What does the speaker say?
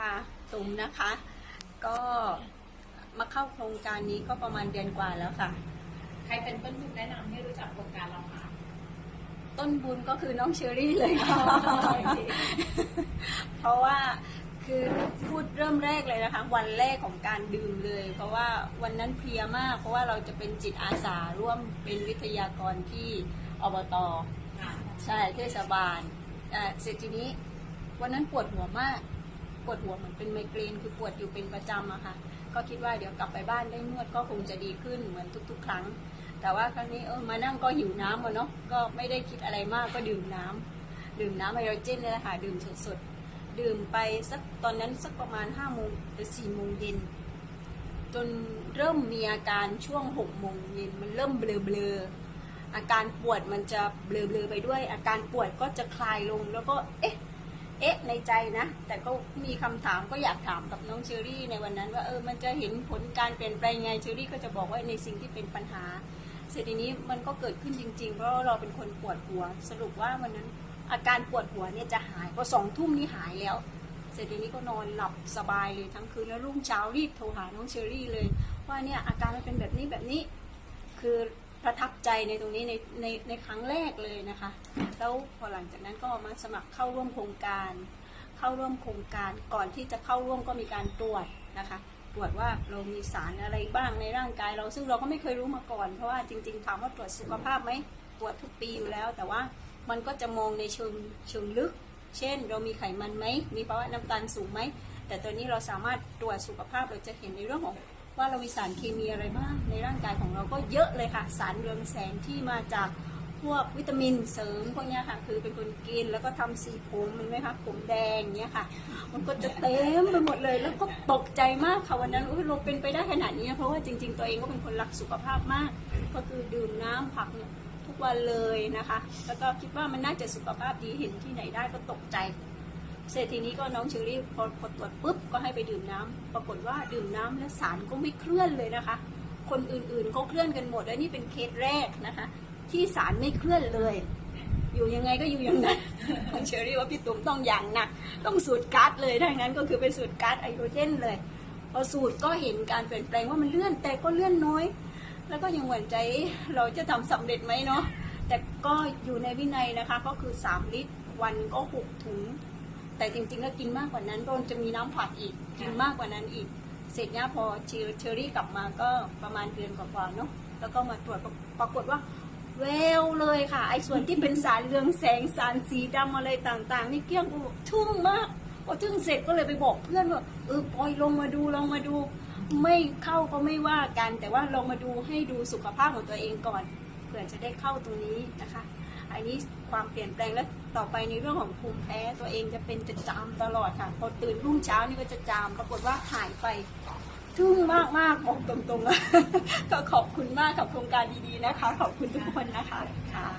ค่ะตุ่มนะคะ ก็มาเข้าโครงการนี้ก็ประมาณเดือนกว่าแล้วค่ะ ใครเป็นต้นทุนแนะนำให้รู้จักโครงการเราคะต้นบุญก็คือน้องเชอรี่เลยค่ะ เพราะว่าคือพูดเริ่มแรกเลยนะคะ วันแรกของการดื่มเลย เพราะว่าวันนั้นเพลียมาก เพราะว่าเราจะเป็นจิตอาสาร่วมเป็นวิทยากรที่อบตค่ะใช่เทศบาลอ่าเสร็จทีนี้วันนั้นปวดหัวมาก ปวดหัวเหมือนเป็นไมเกรนคือปวดอยู่เป็นประจำอะค่ะ ก็คิดว่าเดี๋ยวกลับไปบ้านได้นวดก็คงจะดีขึ้นเหมือนทุก ๆ ครั้ง แต่ว่าครั้งนี้เออมานั่งก็หิวน้ำอะเนาะก็ไม่ได้คิดอะไรมากก็ดื่มน้ำดื่มน้ำไฮโดรเจนเนี่ยค่ะดื่มสดๆดื่มไปสักตอนนั้นสักประมาณห้าโมงหรือสี่โมงเย็นจนเริ่มมีอาการช่วงหกโมงเย็นมันเริ่มเบลอๆอาการปวดมันจะเบลอๆไปด้วย อาการปวดก็จะคลายลงแล้วก็เอ๊ะ เอ๊ะในใจนะ แต่ก็มีคำถามก็อยากถามกับน้องเชอรี่ในวันนั้น ว่าเออมันจะเห็นผลการเปลี่ยนแปลงไงเชอรี่ก็จะบอกว่าในสิ่งที่เป็นปัญหาเสร็จทีนี้มันก็เกิดขึ้นจริง ๆ เพราะเราเป็นคนปวดหัว สรุปว่าวันนั้นอาการปวดหัวเนี่ยจะหายพอสองทุ่มนี่หายแล้ว เสร็จทีนี้ก็นอนหลับสบายเลยทั้งคืนแล้วรุ่งเช้ารีบโทรหาน้องเชอรี่เลย ว่าเนี่ยอาการมันเป็นแบบนี้แบบนี้ คือ ประทับใจในตรงนี้ในในในครั้งแรกเลยนะคะ แล้วพอหลังจากนั้นก็มาสมัครเข้าร่วมโครงการ เข้าร่วมโครงการก่อนที่จะเข้าร่วมก็มีการตรวจนะคะ ตรวจว่าเรามีสารอะไรบ้างในร่างกายเราซึ่งเราก็ไม่เคยรู้มาก่อน เพราะว่าจริง ๆ ถามว่าตรวจสุขภาพไหมตรวจทุกปีอยู่แล้ว แต่ว่ามันก็จะมองในเชิงเชิงลึก เช่น เรามีไขมันไหมมีภาวะน้ำตาลสูงไหมแต่ตัวนี้เราสามารถตรวจสุขภาพเราจะเห็นในเรื่องของ ว่าเรามีสารเคมีอะไรบ้างในร่างกายของเราก็เยอะเลยค่ะ สารเรืองแสงที่มาจากพวกวิตามินเสริมพวกนี้ค่ะ คือเป็นคนกินแล้วก็ทำสีผมเห็นไหมคะผมแดงเนี้ยค่ะ มันก็จะเต็มไปหมดเลย แล้วก็ตกใจมากค่ะวันนั้นอุ้ยเราเป็นไปได้ขนาดนี้เพราะว่าจริง ๆ ตัวเองก็เป็นคนรักสุขภาพมาก ก็คือดื่มน้ำผักเนี่ยทุกวันเลยนะคะ แล้วก็คิดว่ามันน่าจะสุขภาพดีเห็นที่ไหนได้ก็ตกใจ เสร็จทีนี้ก็น้องเชอรี่พอพอตรวจปุ๊บก็ให้ไปดื่มน้ำปรากฏว่าดื่มน้ำแล้วสารก็ไม่เคลื่อนเลยนะคะ คนอื่นๆเขาเคลื่อนกันหมดแล้วนี่เป็นเคสแรกนะคะ ที่สารไม่เคลื่อนเลย อยู่ยังไงก็อยู่อย่างนั้นน้องเชอรี่ว่าพี่ตุ้มต้องอย่างหนักต้องสูตรก๊าซเลยถ้างนั้นก็คือเป็นสูตรก๊าซไฮโดรเจนเลยพอสูตรก็เห็นการเปลี่ยนแปลงว่ามันเลื่อนแต่ก็เลื่อนน้อย แล้วก็ยังหวั่นใจเราจะทำสำเร็จไหมเนาะแต่ก็อยู่ในวินัยนะคะก็คือ 3 ลิตรวันก็หกถุง แต่จริงๆแล้วกินมากกว่านั้นเพราะมันจะมีน้ำผักอีก กินมากกว่านั้นอีก เสร็จเนี่ยพอเชอเชอรี่กลับมาก็ประมาณเดือนกว่าๆเนาะแล้วก็มาตรวจปรากฏว่า แววเลยค่ะ ไอ้ส่วนที่เป็นสารเรืองแสงสารสีดำอะไรต่างๆ นี่เกลี้ยงกูทึ่งมากพอทึ่งเสร็จก็เลยไปบอกเพื่อนว่าเออปล่อยลงมาดูลองมาดู ไม่เข้าก็ไม่ว่ากัน แต่ว่าลองมาดูให้ดูสุขภาพของตัวเองก่อนเผื่อจะได้เข้าตรงนี้นะคะ อันนี้ความเปลี่ยนแปลงและต่อไปในเรื่องของภูมิแพ้ตัวเองจะเป็นจะจามตลอดค่ะพอตื่นรุ่งเช้านี่ก็จะจามปรากฏว่าหายไปทึ่งมากมากบอกตรงๆก็ขอบคุณมากกับโครงการดีๆนะคะ ขอบคุณทุกคนนะคะค่ะ